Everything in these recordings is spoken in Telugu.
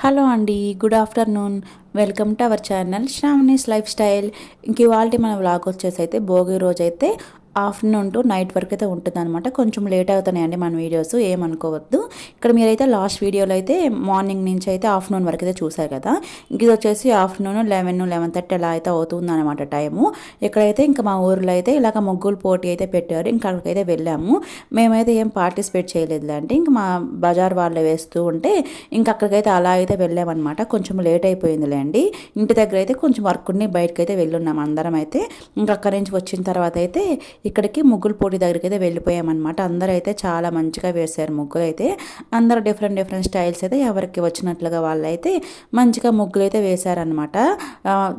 హలో అండి good afternoon. Welcome to our channel Sravani's lifestyle. ఇంక ఇవాళ మన వ్లాగ్ వచ్చేసి అయితే భోగి రోజు అయితే ఆఫ్టర్నూన్ టు నైట్ వరకు అయితే ఉంటుంది అనమాట కొంచెం లేట్ అవుతున్నాయండి మన వీడియోస్ ఏమనుకోవద్దు. ఇక్కడ మీరైతే లాస్ట్ వీడియోలో అయితే మార్నింగ్ నుంచి అయితే ఆఫ్టర్నూన్ వరకు అయితే చూసారు కదా. ఇది వచ్చేసి ఆఫ్టర్నూన్ లెవెన్ లెవెన్ థర్టీ అలా అయితే అవుతుంది అనమాట టైము. ఇక్కడైతే ఇంకా మా ఊర్లో అయితే ఇలాగ ముగ్గులు పోటీ అయితే పెట్టారు. ఇంకా అక్కడికైతే వెళ్ళాము. మేమైతే ఏం పార్టిసిపేట్ చేయలేదు అంటే ఇంకా మా బజార్ వాళ్ళు వేస్తూ ఉంటే ఇంకా అక్కడికైతే అలా అయితే వెళ్ళామన్నమాట. కొంచెం లేట్ అయిపోయిందిలేండి. ఇంటి దగ్గర అయితే కొంచెం వర్క్ ఉండి బయటకు అయితే వెళ్ళున్నాం అందరం అయితే. ఇంకా అక్కడి నుంచి వచ్చిన తర్వాత అయితే ఇక్కడికి ముగ్గులు పోటీ దగ్గరికి అయితే వెళ్ళిపోయామన్నమాట. అందరూ అయితే చాలా మంచిగా వేశారు ముగ్గులు అయితే అందరూ డిఫరెంట్ డిఫరెంట్ స్టైల్స్ అయితే ఎవరికి వచ్చినట్లుగా వాళ్ళు అయితే మంచిగా ముగ్గులు అయితే వేశారనమాట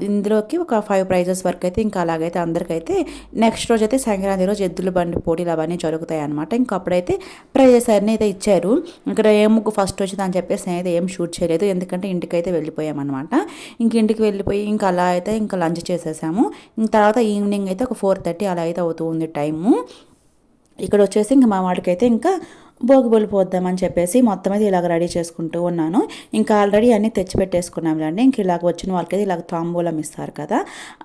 ఇందులోకి ఒక ఫైవ్ ప్రైజెస్ వరకు అయితే ఇంకా అలాగైతే అందరికైతే నెక్స్ట్ రోజు అయితే సంక్రాంతి రోజు ఎద్దుల బండి పోటీలు అవన్నీ జరుగుతాయి అనమాట ఇంకా అప్పుడైతే ప్రైజెస్ అన్నీ అయితే ఇచ్చారు. ఇక్కడ ఏ ముగ్గు ఫస్ట్ వచ్చింది అని చెప్పేసి నేనైతే ఏం షూట్ చేయలేదు. ఎందుకంటే ఇంటికైతే వెళ్ళిపోయామన్నమాట. ఇంక ఇంటికి వెళ్ళిపోయి ఇంకా అలా అయితే ఇంకా లంచ్ చేసేసాము. ఇంక తర్వాత ఈవినింగ్ అయితే ఒక ఫోర్ థర్టీ అలా అయితే అవుతుంది ఉంది టైము. ఇక్కడ వచ్చేసి ఇంకా మా వాడికైతే ఇంకా భోగి పోద్దామని చెప్పేసి మొత్తం అయితే ఇలాగ రెడీ చేసుకుంటూ ఉన్నాను. ఇంకా ఆల్రెడీ అన్నీ తెచ్చిపెట్టేసుకున్నాంలేండి ఇంక ఇలాగ వచ్చిన వాళ్ళకి ఇలాగ తాంబూలం ఇస్తారు కదా.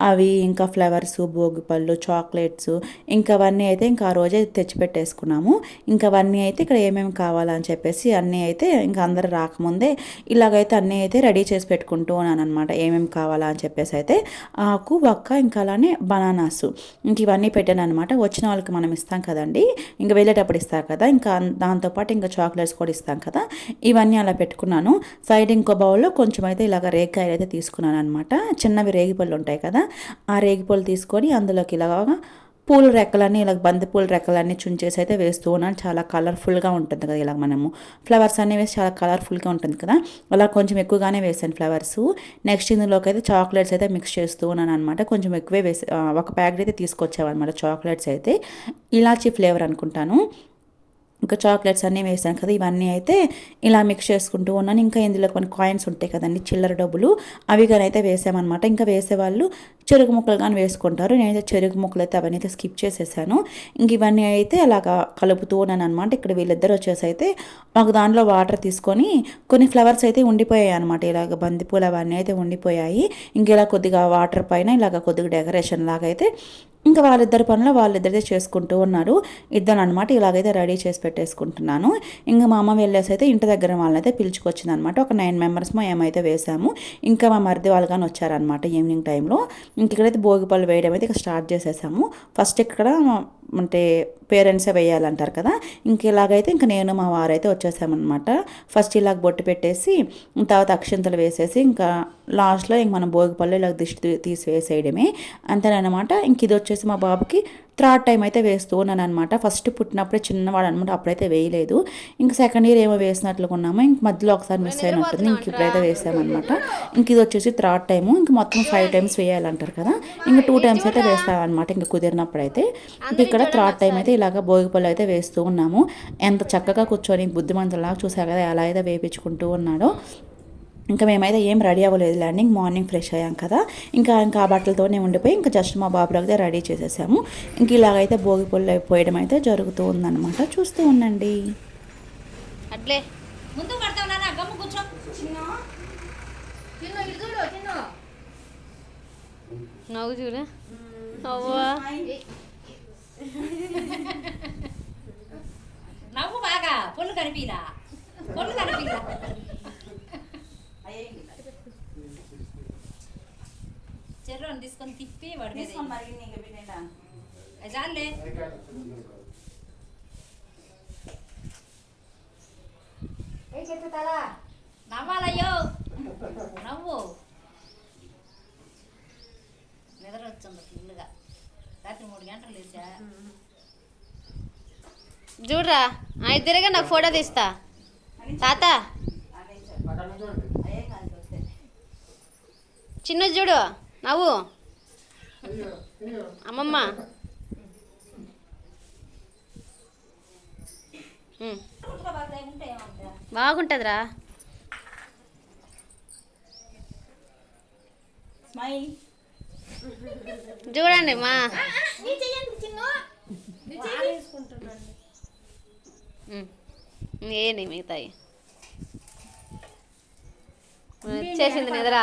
అవి ఇంకా ఫ్లవర్స్ భోగి పళ్ళు చాక్లెట్స్ ఇంకా అవన్నీ అయితే ఇంకా ఆ రోజే తెచ్చిపెట్టేసుకున్నాము. ఇంకా అవన్నీ అయితే ఇక్కడ ఏమేమి కావాలని చెప్పేసి అన్నీ అయితే ఇంకా అందరు రాకముందే ఇలాగైతే అన్నీ అయితే రెడీ చేసి పెట్టుకుంటూ ఉన్నాను అనమాట ఏమేమి కావాలా అని చెప్పేసి అయితే ఆకు ఒక్క ఇంకా అలానే బనానాస్. ఇంక ఇవన్నీ పెట్టాను అనమాట వచ్చిన వాళ్ళకి మనం ఇస్తాం కదండి. ఇంకా వెళ్ళేటప్పుడు ఇస్తారు కదా. ఇంకా దాంతోపాటు ఇంకా చాక్లెట్స్ కూడా ఇస్తాం కదా. ఇవన్నీ అలా పెట్టుకున్నాను. సైడ్ ఇంకో బౌల్లో కొంచెం అయితే ఇలాగ రేగికాయలు అయితే తీసుకున్నాను అనమాట చిన్నవి రేగిపళ్ళు ఉంటాయి కదా ఆ రేగిపళ్ళు తీసుకొని అందులోకి ఇలాగా పూల రెక్కలన్నీ ఇలా బంతి పూల రెక్కలన్నీ చుంచేసి అయితే వేస్తూ ఉన్నాను. చాలా కలర్ఫుల్గా ఉంటుంది కదా ఇలా మనము. ఫ్లవర్స్ అన్నీ వేసి చాలా కలర్ఫుల్గా ఉంటుంది కదా. అలా కొంచెం ఎక్కువగానే వేసాను ఫ్లవర్స్. నెక్స్ట్ ఇందులోకి అయితే చాక్లెట్స్ అయితే మిక్స్ చేస్తూ ఉన్నాను అనమాట కొంచెం ఎక్కువే వేసి ఒక ప్యాకెట్ అయితే తీసుకొచ్చావన్నమాట చాక్లెట్స్ అయితే. ఇలాచీ ఫ్లేవర్ అనుకుంటాను. ఇంకా చాక్లెట్స్ అన్నీ వేసాను కదా ఇవన్నీ అయితే ఇలా మిక్స్ చేసుకుంటూ ఉన్నాను. ఇంకా ఇందులో కొన్ని కాయిన్స్ ఉంటాయి కదండి చిల్లర డబ్బులు. అవి కానీ అయితే వేసామన్నమాట. ఇంకా వేసేవాళ్ళు చెరుకు ముక్కలు కానీ వేసుకుంటారు. నేనైతే చెరుకు ముక్కలు అయితే అవన్నీ అయితే స్కిప్ చేసేసాను. ఇంక ఇవన్నీ అయితే అలాగా కలుపుతూ ఉన్నాను అనమాట ఇక్కడ వీళ్ళిద్దరు వచ్చేసి అయితే ఒక దాంట్లో వాటర్ తీసుకొని కొన్ని ఫ్లవర్స్ అయితే ఉండిపోయాయి అనమాట ఇలాగ బంతిపూలు అవన్నీ అయితే ఉండిపోయాయి. ఇంక ఇలా కొద్దిగా వాటర్ పైన ఇలాగ కొద్దిగా డెకరేషన్ లాగా అయితే ఇంకా వాళ్ళిద్దరి పనులు వాళ్ళిద్దరిదే చేసుకుంటూ ఉన్నారు. ఇద్దరు అనమాట ఇలాగైతే రెడీ చేసి పెట్టేసుకుంటున్నాను. ఇంకా మా అమ్మ వెళ్ళేసి అయితే ఇంటి దగ్గర వాళ్ళైతే పిలుచుకొచ్చింది అనమాట ఒక నైన్ మెంబర్స్ ఏమైతే వేసాము. ఇంకా మా మరిది వాళ్ళు కానీ వచ్చారనమాట ఈవినింగ్ టైంలో. ఇంక ఇక్కడైతే భోగిపళ్ళు వేయడం అయితే ఇక స్టార్ట్ చేసేసాము. ఫస్ట్ ఇక్కడ అంటే పేరెంట్సే వేయాలంటారు కదా. ఇంక ఇలాగైతే ఇంక నేను మా వారైతే వచ్చేసామన్నమాట. ఫస్ట్ ఇలాగ బొట్టు పెట్టేసి తర్వాత అక్షింతలు వేసేసి ఇంకా లాస్ట్లో ఇంక మనం భోగిపల్లి ఇలా దిష్టి తీసి వేసేయడమే. అంతేనమాట ఇంక ఇది వచ్చేసి మా బాబుకి థర్డ్ టైం అయితే వేస్తూ ఉన్నాను అనమాట ఫస్ట్ పుట్టినప్పుడే చిన్నవాడు అనమాట అప్పుడైతే వేయలేదు. ఇంక సెకండ్ ఇయర్ ఏమో వేసినట్లుగా ఉన్నాము. ఇంక మధ్యలో ఒకసారి మిస్ అయినట్టుంది. ఇంక ఇప్పుడైతే వేసామన్నమాట. ఇంక ఇది వచ్చేసి థర్డ్ టైము. ఇంక మొత్తం ఫైవ్ టైమ్స్ వేయాలంటారు కదా. ఇంకా టూ టైమ్స్ అయితే వేస్తామన్నమాట ఇంక కుదిరినప్పుడు అయితే ఇంక ఇక్కడ థర్డ్ టైం అయితే ఇలాగ భోగిపళ్ళు అయితే వేస్తూ ఉన్నాము. ఎంత చక్కగా కూర్చొని బుద్ధిమంతులాగా చూసారు కదా ఎలా అయితే వేపించుకుంటూ ఉన్నాడో. ఇంకా మేమైతే ఏం రెడీ అవ్వలేదు ల్యాండింగ్ మార్నింగ్ ఫ్రెష్ అయ్యాం కదా. ఇంకా ఇంకా ఆ బట్టలతోనే ఉండిపోయి ఇంకా జస్ట్ మా బాబులకి రెడీ చేసేసాము. ఇంక ఇలాగైతే భోగి పొల్లు పోయడం అయితే జరుగుతూ ఉందన్నమాట. చూస్తూ ఉండండి. అట్లే. ముందు కూర్చో. నవ్వు చూడ. అవ్వా నవ్వు బాగా. పొల్లు కనిపిలా. పొల్లు కనిపిలా. చెర్రోని తీసుకొని తిప్పి వాడి నవ్వాలయ్యో. నవ్వు. నిద్ర వచ్చింది ఫుల్గా రాత్రి మూడు గంటలు లేచా? చూడరా ఇద్దరుగా నాకు ఫోటో తీస్తా. తాత. చిన్న చూడు నవ్వు. అమ్మమ్మ. బాగుంటుందిరా. స్మైల్ చూడండి మా. ఏంటి మిగతాయి? చేసింది నిద్ర.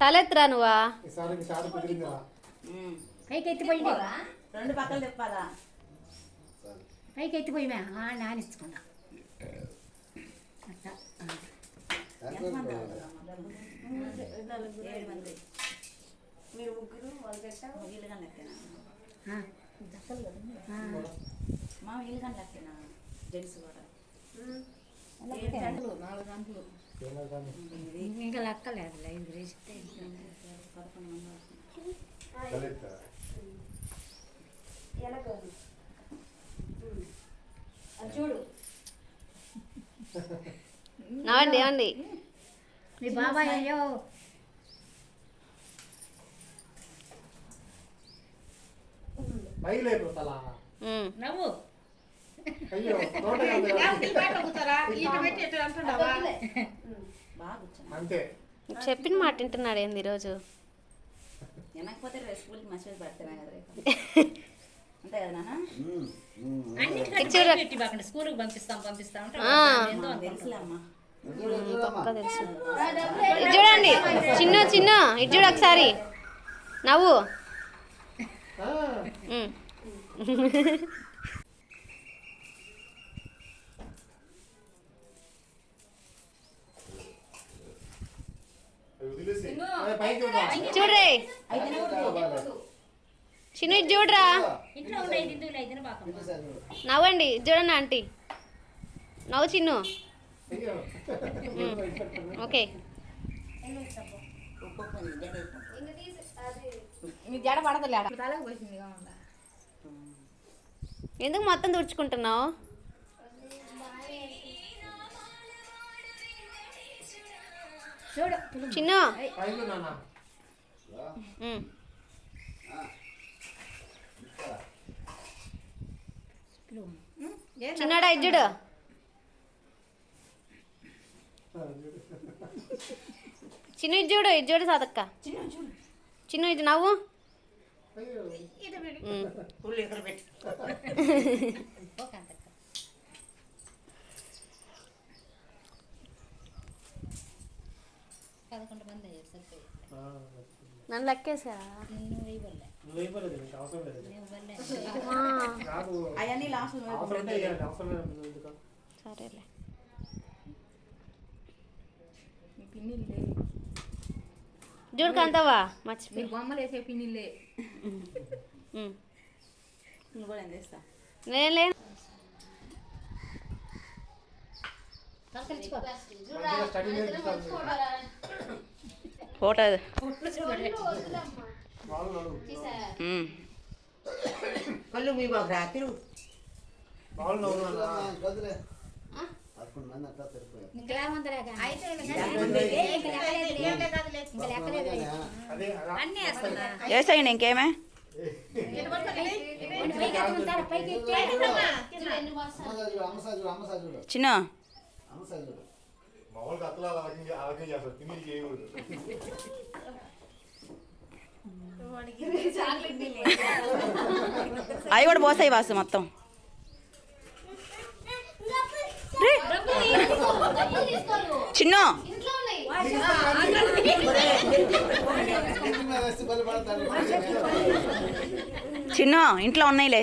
తలెత్తురా నువ్వా పైకి ఎత్తిపోయింది రెండు పక్కలు తిప్పాలా? పైకి ఎత్తిపోయినా? నానిచ్చుకున్నా అట్లా ఏడు మంది. మీరు ముగ్గురు వాళ్ళు పెట్టా వీలుగా. ఆ. మా వీలుగా లెక్కనా? జెంట్స్ కూడా. నాలుగు గంటలు ఇంకా లెక్కలేదు ఐదు రేస్తే చూడు నవ్వండి ఏమండి? మీ బాబాయ్ అయ్యో. నవ్వు. అయ్యో అంతే. చెప్పిన మాట వింటున్నాడు ఏంది ఈరోజు? వినకపోతే రేపు స్కూల్కి మెసేజ్ పెడతానే కదా రేపు. అంతే కదా నాన్న? చూడు. పెట్టి స్కూల్కి పంపిస్తాం పంపిస్తాం. అంటే ఆ. మాకు తెలుసులే అమ్మా పక్కా తెలుసు. ఇది చూడండి. చిన్న చిన్న. ఇది చూడు ఒకసారి. నవ్వు. చూడ్రే. చిన్న ఇది చూడరా నవ్వండి. చూడండి ఆంటీ. నవ్వు చిన్ను. ఓకే. జడ పడతలే ఎందుకు మొత్తం తుడుచుకుంటున్నావు? చిన్న. చిన్నడా ఇది చూడు చిన్న ఇది చూడు సాదక్క చిన్న ఇది నవ్వు. ఇక్కడ పెట్టి. పదకొండు మంది అయ్యారు సరిపోయి ఆ, నన్ను లెక్కేసా నువ్వు అయిపోలేదు నీకు అవసరం లేదు. నువ్వు ఇవ్వలే. నాకు అవన్నీ లాస్ట్ అవసరం ఉంటే ఇవ్వండి, అవసరం లేదు ఎందుకు? సరేలే. మీ పిన్నిలు లేవు చూడు కాంతవా మర్చిపోయి. మీరు బొమ్మలు వేసే పిన్నిలే ఉమ్. నువ్వు కూడా ఏం చేస్తా నేను లేదు ఫోటో వాళ్ళు నడువు. కళ్ళు మీ బాబు రాత్రి వాళ్ళు నవ్వు నాన్న. ఇంకా లేమంతలే అయితే అదే అలా. అన్నీ వేస్తున్నా చేస్తాయండి ఇంకేమే పైకి చిన్న మామూలుగా అత్తలు అలాగే అలాగే చేస్తారు. తిని చేయకూడదు అవి కూడా పోసాయి వాసు మొత్తం. చిన్న! చిన్న ఇంట్లో ఉన్నాయిలే.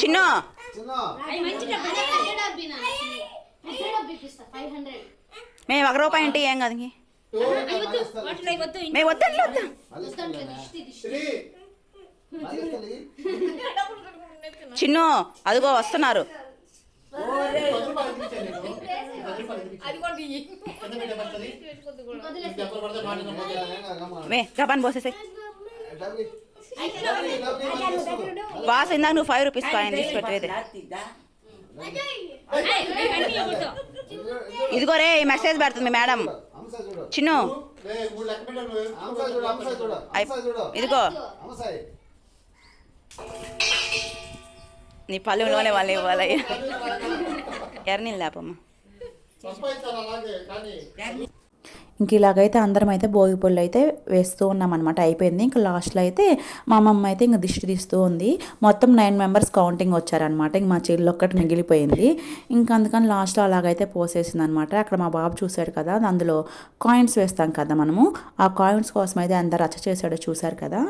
చిన్న. మేము ఒక రూపాయి అంటే ఏం కాదు మేము వద్దండి వద్దాం. చిన్ను అదిగో వస్తున్నారు. మే గబాన్ పోసేసాయి. బాస్ ఇందాక నువ్వు ఫైవ్ రూపీస్ కాయిన్ తీసి పెట్టేది. ఇదిగో రే మెసేజ్ పెడుతుంది మేడం చిన్ను. ఇదిగో. నీ పల్లెలోనే వాళ్ళు ఇవ్వాలి. ఎర్రనీళ్ళు లేపమ్మా. ఇంక ఇలాగైతే అందరం అయితే భోగి పళ్ళు అయితే వేస్తూ ఉన్నాం అనమాట అయిపోయింది. ఇంకా లాస్ట్లో అయితే మా అమ్మమ్మ అయితే ఇంక దిష్టి తీస్తూ ఉంది. మొత్తం నైన్ మెంబర్స్ కౌంటింగ్ వచ్చారనమాట ఇంక మా చెల్లి ఒక్కటి మిగిలిపోయింది. ఇంకా అందుకని లాస్ట్లో అలాగైతే పోసేసింది అనమాట అక్కడ మా బాబు చూశాడు కదా అందులో కాయిన్స్ వేస్తాం కదా మనము. ఆ కాయిన్స్ కోసం అయితే ఎంత రచ్చ చేశాడో చూశారు కదా?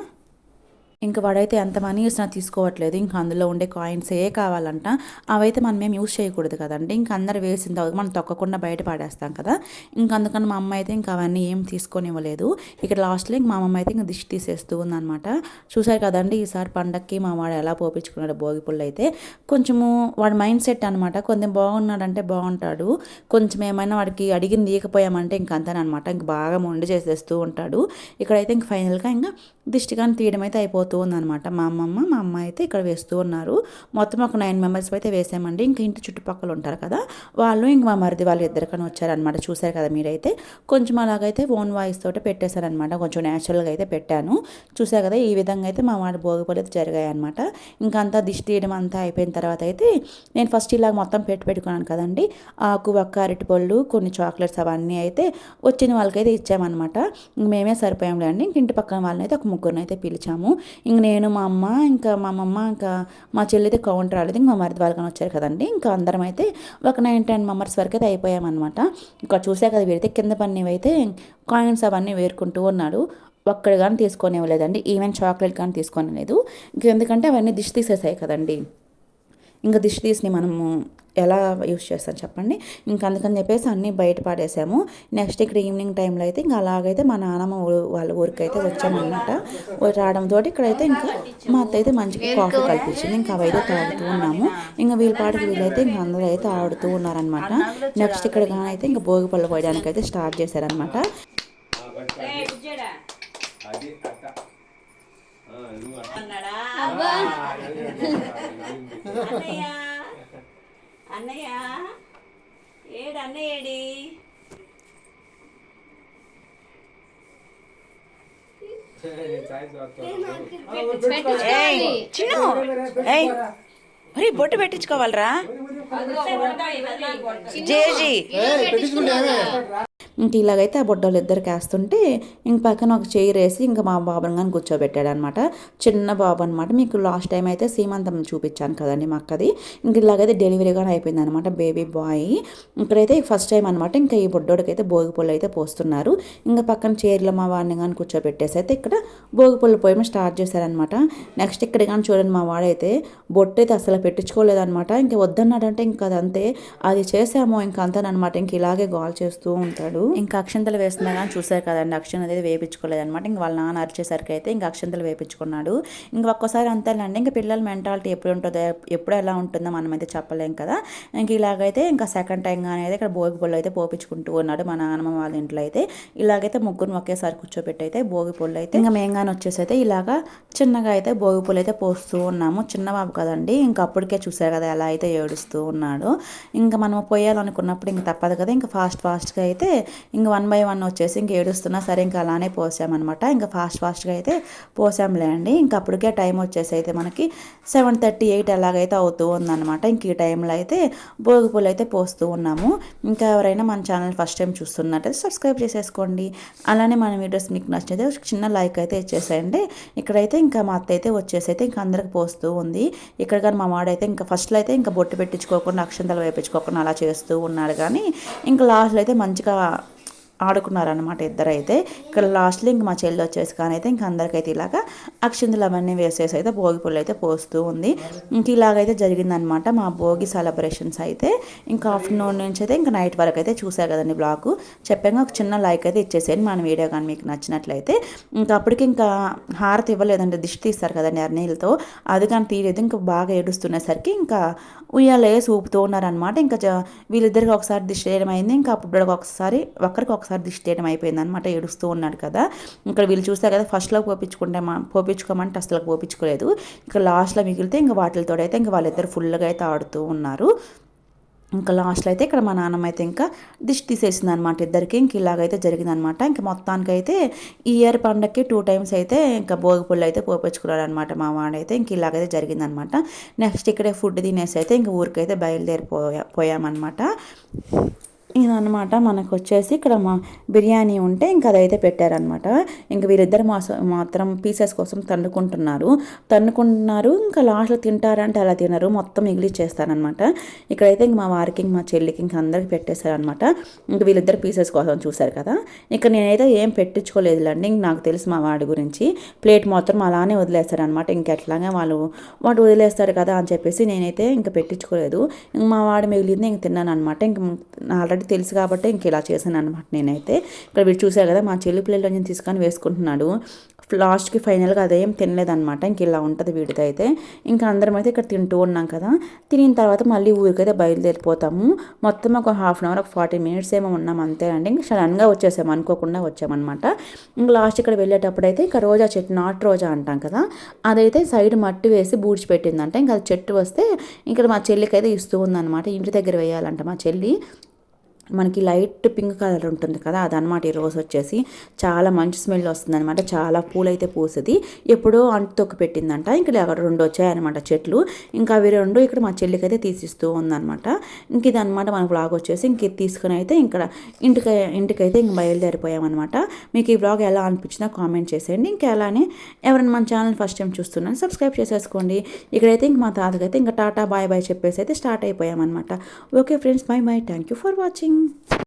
ఇంకా వాడైతే ఎంత మనీ ఇచ్చినా తీసుకోవట్లేదు. ఇంకా అందులో ఉండే కాయిన్స్ ఏ కావాలంట అవైతే మనం ఏం యూస్ చేయకూడదు కదండి. ఇంకా అందరు వేసిన తర్వాత మనం తొక్కకుండా బయట పాడేస్తాం కదా. ఇంకా అందుకని మా అమ్మ అయితే ఇంకా అవన్నీ ఏం తీసుకొని ఇవ్వలేదు ఇక్కడ లాస్ట్లో ఇంక మా అమ్మ అయితే ఇంకా దిష్టి తీసేస్తూ ఉందన్నమాట. చూసారు కదండి ఈసారి పండక్కి మా వాడు ఎలా పోపించుకున్నాడు భోగి పుల్ల అయితే. కొంచెము వాడి మైండ్ సెట్ అనమాట కొంచెం బాగున్నాడంటే బాగుంటాడు. కొంచెం ఏమైనా వాడికి అడిగింది ఇయకపోయామంటే ఇంక అంతేనమాట ఇంక బాగా మొండి చేసేస్తూ ఉంటాడు. ఇక్కడైతే ఇంక ఫైనల్గా ఇంకా దిష్టి కానీ తీయడం అయితే అయిపోతుంది. పోతూ ఉందన్నమాట మా అమ్మమ్మ మా అమ్మ అయితే ఇక్కడ వేస్తూ ఉన్నారు. మొత్తం ఒక నైన్ మెంబర్స్ అయితే వేసామండి. ఇంకా ఇంటి చుట్టుపక్కల ఉంటారు కదా వాళ్ళు ఇంక మా మరిది వాళ్ళు ఇద్దరికని వచ్చారనమాట చూశారు కదా మీరైతే. కొంచెం అలాగైతే ఓన్ వాయిస్ తోటి పెట్టేశారనమాట కొంచెం న్యాచురల్గా అయితే పెట్టాను. చూసారు కదా ఈ విధంగా అయితే మా వాడి భోగిపల్లి అయితే జరిగాయి అనమాట ఇంకా అంతా దిష్టి తీయడం అంతా అయిపోయిన తర్వాత అయితే నేను ఫస్ట్ ఇలా మొత్తం పెట్టి పెట్టుకున్నాను కదండి. ఆకు వక్క అరటిపళ్ళు కొన్ని చాక్లెట్స్ అవన్నీ అయితే వచ్చిన వాళ్ళకైతే ఇచ్చామన్నమాట. మేమే సరిపోయాంలేండి ఇంక ఇంటి పక్కన వాళ్ళని అయితే ఒక ముగ్గురిని అయితే పిలిచాము. ఇంక నేను మా అమ్మ ఇంకా మా అమ్మమ్మ ఇంకా మా చెల్లి అయితే కౌంటర్ రాలేదు. ఇంకా మా మరిది వాళ్ళకని వచ్చారు కదండి. ఇంకా అందరం అయితే ఒక నైన్ టెన్ మెంబర్స్ వరకు అయితే అయిపోయామన్నమాట. ఇంకా చూసా కదా వీడితే కింద పని అయితే కాయిన్స్ అవన్నీ వేరుకుంటూ ఉన్నాడు. ఒక్కడు కానీ తీసుకొని ఇవ్వలేదండి ఈవెన్ చాక్లెట్ కానీ తీసుకొని లేదు ఎందుకంటే అవన్నీ దిష్టి తీసేసాయి కదండి. ఇంకా దిష్టి తీసి మనము ఎలా యూస్ చేస్తాం చెప్పండి? ఇంకా అందుకని చెప్పేసి అన్నీ బయట పాడేసాము. నెక్స్ట్ ఇక్కడ ఈవినింగ్ టైంలో అయితే ఇంకా అలాగైతే మా నాన్నమ్మ ఊరు- వాళ్ళ ఊరికి అయితే వచ్చామన్నమాట రావడంతో ఇక్కడైతే ఇంకా మా అత్త అయితే మంచిగా కాఫీ కల్పించింది. ఇంకా అవైతే తాగుతూ ఉన్నాము. ఇంకా వీళ్ళ పాటికి వీళ్ళైతే ఇంకా అందరూ అయితే ఆడుతూ ఉన్నారనమాట నెక్స్ట్ ఇక్కడ కానీ అయితే ఇంకా భోగి పళ్ళు పోయడానికి అయితే స్టార్ట్ చేశారనమాట ఏ అట్ట. అన్నయ్య అన్నయ్య ఏడు అన్నయ్య ఏడి నేను చాయ్ తాగుతాను. పెట్టించుకోవాలి చిన్ను ఏయ్ మరి బొట్టు పెట్టించుకోవాలరా? జేజీ. ఇంక ఇలాగైతే ఆ బొడ్డోళ్ళు ఇద్దరికి వేస్తుంటే ఇంక పక్కన ఒక చైర్ వేసి ఇంకా మా బాబుని కానీ కూర్చోబెట్టాడు అనమాట చిన్న బాబు అనమాట మీకు లాస్ట్ టైం అయితే సీమంతం చూపించాను కదండి మా అక్కది ఇంక ఇలాగైతే డెలివరీ కానీ అయిపోయింది అనమాట బేబీ బాయ్. ఇక్కడైతే ఫస్ట్ టైం అనమాట ఇంకా ఈ బుడ్డోడికైతే అయితే భోగి పళ్ళు అయితే పోస్తున్నారు. ఇంకా పక్కన చైర్లో మా వాడిని కానీ కూర్చోబెట్టేసి అయితే ఇక్కడ భోగి పళ్ళు పోయడం స్టార్ట్ చేశారనమాట. నెక్స్ట్ ఇక్కడ కానీ చూడండి మా వాడైతే బొట్టు అయితే అసలు పెట్టించుకోలేదన్నమాట ఇంక వద్దన్నాడంటే ఇంకా అదంతే. అది చేసామో ఇంకా అంతనమాట. ఇంక ఇలాగే గోల్ చేస్తూ ఉంటాడు. ఇంకా అక్షంతలు వేస్తున్నా కానీ చూసారు కదండి అక్షంత అయితే వేయించుకోలేదన్నమాట. ఇంక వాళ్ళ నాన్న అరిచేసరికి అయితే ఇంకా అక్షంతలు వేయించుకున్నాడు. ఇంక ఒక్కసారి అంతేనండి ఇంకా పిల్లల మెంటాలిటీ ఎప్పుడు ఉంటుందో ఎప్పుడు ఎలా ఉంటుందో మనం అయితే చెప్పలేం కదా. ఇంక ఇలాగైతే ఇంకా సెకండ్ టైం కానీ అయితే ఇక్కడ భోగి పళ్ళు అయితే పోపించుకుంటూ ఉన్నాడు మా నాన్నమ్మ వాళ్ళ ఇంట్లో అయితే. ఇలాగైతే ముగ్గురు ఒకేసారి కూర్చోబెట్టి అయితే భోగి పళ్ళు అయితే ఇంకా మేము కానీ వచ్చేసి అయితే ఇలాగా చిన్నగా అయితే భోగి పళ్ళు అయితే పోస్తూ ఉన్నాము. చిన్న బాబు కదండి ఇంకా అప్పటికే చూసారు కదా ఎలా అయితే ఏడుస్తూ ఉన్నాడు. ఇంకా మనం పోయాలనుకున్నప్పుడు ఇంకా తప్పదు కదా ఇంకా ఫాస్ట్ ఫాస్ట్గా అయితే ఇంక వన్ బై వన్ వచ్చేసి ఇంక ఏడుస్తున్నా సరే ఇంకా అలానే పోసామన్నమాట. ఇంకా ఫాస్ట్ ఫాస్ట్గా అయితే పోసాంలే అండి. ఇంకా అప్పటికే టైం వచ్చేసి అయితే మనకి సెవెన్ థర్టీ ఎయిట్ ఎలాగైతే అవుతూ ఉందన్నమాట. ఇంక ఈ టైంలో అయితే భోగి పూలు అయితే పోస్తూ ఉన్నాము. ఇంకా ఎవరైనా మన ఛానల్ ఫస్ట్ టైం చూస్తున్నట్టయితే సబ్స్క్రైబ్ చేసేసుకోండి. అలానే మన వీడియోస్ మీకు నచ్చితే చిన్న లైక్ అయితే ఇచ్చేసేయండి. ఇక్కడైతే ఇంకా మా అత్త అయితే వచ్చేసి అయితే ఇంకా అందరికి పోస్తూ ఉంది. ఇక్కడ కానీ మా వాడైతే ఇంకా ఫస్ట్లో అయితే ఇంకా బొట్టు పెట్టించుకోకుండా అక్షంతలు వేపించుకోకుండా అలా చేస్తూ ఉన్నాడు కానీ ఇంకా లాస్ట్లో అయితే మంచిగా ఆడుకున్నారనమాట ఇద్దరైతే. ఇక్కడ లాస్ట్లో ఇంక మా చెల్లి వచ్చేసి కానీ అయితే ఇంక అందరికైతే ఇలాగా అక్షింతలు అవన్నీ వేసేసి అయితే భోగి పుల్లు అయితే పోస్తూ ఉంది. ఇంక ఇలాగైతే జరిగిందనమాట మా భోగి సెలబ్రేషన్స్ అయితే. ఇంకా ఆఫ్టర్నూన్ నుంచి అయితే ఇంకా నైట్ వరకు అయితే చూసారు కదండి బ్లాగ్. చెప్పాక ఒక చిన్న లైక్ అయితే ఇచ్చేసేయండి. మన వీడియో కానీ మీకు నచ్చినట్లయితే. ఇంకా అప్పటికి ఇంకా హారతి ఇవ్వలేదంటే దిష్టి తీస్తారు కదండి అర్నీళ్ళతో అది కానీ తీయలేదు. ఇంకా బాగా ఏడుస్తున్నసరికి ఇంకా ఉయ్యాలే వేసి ఊపుతూ ఉన్నారనమాట ఇంకా జ- వీళ్ళిద్దరికి ఒకసారి దిష్టి చేయడం అయింది. ఇంకా అప్పుడు ఒకసారి ఒకరికి ఒకసారి ఒకసారి దిష్టి చేయడం అయిపోయింది అనమాట ఏడుస్తూ ఉన్నాడు కదా. ఇక్కడ వీళ్ళు చూస్తే కదా ఫస్ట్లో పోపించుకుంటే పోపించుకోమంటే అసలు పోపించుకోలేదు. ఇంకా లాస్ట్లో మిగిలితే ఇంకా వాటితో అయితే ఇంకా వాళ్ళిద్దరు ఫుల్గా అయితే ఆడుతూ ఉన్నారు. ఇంకా లాస్ట్లో అయితే ఇక్కడ మా నాన్నమ్మ అయితే ఇంకా దిష్టి తీసేసింది అనమాట ఇద్దరికి. ఇంక ఇలాగైతే జరిగిందనమాట ఇంకా మొత్తానికైతే ఈ ఇయర్ పండగకి టూ టైమ్స్ అయితే ఇంకా భోగి పుల్లు అయితే పోపించుకున్నాడు అనమాట మా వాడైతే. ఇంక ఇలాగైతే జరిగిందనమాట నెక్స్ట్ ఇక్కడే ఫుడ్ తినేసి అయితే ఇంక ఊరికైతే బయలుదేరిపోయా పోయామన్నమాట. ఇదన్నమాట మనకు వచ్చేసి ఇక్కడ మా బిర్యానీ ఉంటే ఇంకా అదైతే పెట్టారనమాట ఇంక వీరిద్దరు మాస మాత్రం పీసెస్ కోసం తన్నుకుంటున్నారు. తన్నుకుంటున్నారు ఇంకా లాస్ట్లో తింటారంటే అలా తినరు మొత్తం మిగిలిచ్చేస్తారనమాట ఇక్కడైతే ఇంక మా వారికి ఇంక మా చెల్లికి ఇంక అందరికి పెట్టేశారనమాట ఇంక వీళ్ళిద్దరు పీసెస్ కోసం చూశారు కదా. ఇక నేనైతే ఏం పెట్టించుకోలేదులండి ఇంక నాకు తెలుసు మా వాడి గురించి. ప్లేట్ మాత్రం అలానే వదిలేస్తారనమాట ఇంకెట్లాగా వాళ్ళు వాడు వదిలేస్తారు కదా అని చెప్పేసి నేనైతే ఇంకా పెట్టించుకోలేదు. ఇంక మా వాడు మిగిలింది ఇంక తిన్నాను అనమాట ఇంక ఆల్రెడీ తెలుసు కాబట్టి ఇంక ఇలా చేశాను అనమాట నేనైతే. ఇక్కడ వీడు చూసారు కదా మా చెల్లి పిల్లలు నేను తీసుకొని వేసుకుంటున్నాడు. లాస్ట్కి ఫైనల్గా అదేం తినలేదన్నమాట. ఇంక ఇలా ఉంటుంది వీడితో అయితే. ఇంకా అందరం అయితే ఇక్కడ తింటూ ఉన్నాం కదా. తినిన తర్వాత మళ్ళీ ఊరికైతే బయలుదేరిపోతాము. మొత్తం ఒక హాఫ్ అన్ అవర్ ఒక ఫార్టీ మినిట్స్ ఏమో ఉన్నాం అంతే అండి. ఇంకా సడన్గా వచ్చేసాము అనుకోకుండా వచ్చామన్నమాట. ఇంకా లాస్ట్ ఇక్కడ వెళ్ళేటప్పుడు అయితే ఇక్కడ రోజా చెట్టు నాటు రోజా అంటాం కదా. అదైతే సైడ్ మట్టి వేసి బూడ్చిపెట్టిందంట ఇంకా అది చెట్టు వస్తే ఇక్కడ మా చెల్లికి అయితే ఇస్తూ ఉందన్నమాట. ఇంటి దగ్గర వేయాలంట మా చెల్లి. మనకి లైట్ పింక్ కలర్ ఉంటుంది కదా అదనమాట ఈ రోజు వచ్చేసి. చాలా మంచి స్మెల్ వస్తుంది అనమాట చాలా పూలైతే పూసేది. ఎప్పుడో అంటు తొక్కు పెట్టిందంట. ఇంకా అక్కడ రెండు వచ్చాయన్నమాట చెట్లు. ఇంకా అవి రెండు ఇక్కడ మా చెల్లికి అయితే తీసిస్తూ ఉందన్నమాట. ఇంక ఇది అనమాట మన బ్లాగ్ వచ్చేసి. ఇంక ఇది తీసుకుని అయితే ఇక్కడ ఇంటికి ఇంటికైతే ఇంక బయలుదేరిపోయామన్నమాట. మీకు ఈ బ్లాగ్ ఎలా అనిపించినా కామెంట్ చేసేయండి. ఇంకా అలానే ఎవరైనా మన ఛానల్ ఫస్ట్ టైం చూస్తున్నాను సబ్స్క్రైబ్ చేసేసుకోండి. ఇక్కడైతే ఇంక మా తాతకైతే ఇంకా టాటా బాయ్ బాయ్ చెప్పేసి అయితే start అయిపోయామన్నమాట. Okay friends bye bye thank you for watching watching.